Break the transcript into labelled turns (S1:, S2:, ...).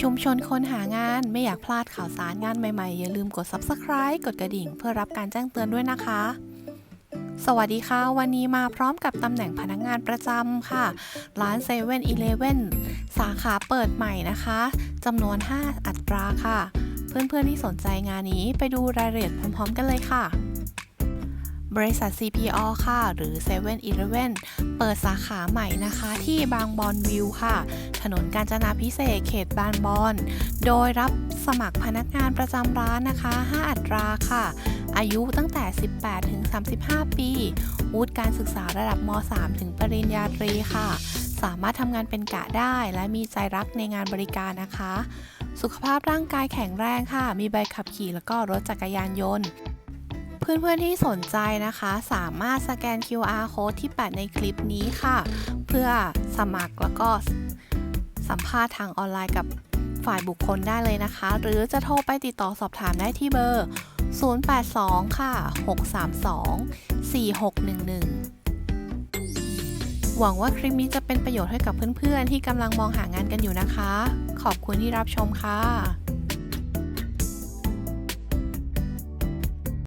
S1: ชุมชนคนหางานไม่อยากพลาดข่าวสารงานใหม่ๆ อย่าลืมกด Subscribe กดกระดิ่ง เพื่อรับการแจ้งเตือนด้วยนะคะ สวัสดีค่ะ วันนี้มาพร้อมกับตำแหน่งพนักงานประจำค่ะ ร้าน7 e เ e ่ e อสาขาเปิดใหม่นะคะจำนวน 5 อัตราค่ะ เพื่อนๆที่สนใจงานนี้ไปดูรายละเอียดพร้อม ๆ กันเลยค่ะ บริษัท CPO ค่ะ หรือ7 e เ e ่ e เปิดสาขาใหม่นะคะ ที่บางบอนวิวค่ะ ถนนกาญจนาพิเศษเขตบางบอน โดยรับสมัครพนักงานประจำร้านนะคะ 5 อัตราค่ะ อายุตั้งแต่ 18 ถึง 35 ปีวุฒิการศึกษาระดับม .3 ถึงปริญญาตรีค่ะ สามารถทำงานเป็นกะได้และมีใจรักในงานบริการนะคะ สุขภาพร่างกายแข็งแรงค่ะ มีใบขับขี่แล้วก็รถจักรยานยนต์ เพื่อนๆที่สนใจนะคะ สามารถสแกน QR code ที่แปะในคลิปนี้ค่ะ เพื่อสมัครแล้วก็สัมภาษณ์ทางออนไลน์กับฝ่ายบุคคลได้เลยนะคะ หรือจะโทรไปติดต่อสอบถามได้ที่เบอร์ 082 ค่ะ 632 4611 หวังว่าคลิปนี้จะเป็นประโยชน์ให้กับเพื่อนๆ ที่กำลังมองหางานกันอยู่นะคะ ขอบคุณที่รับชมค่ะ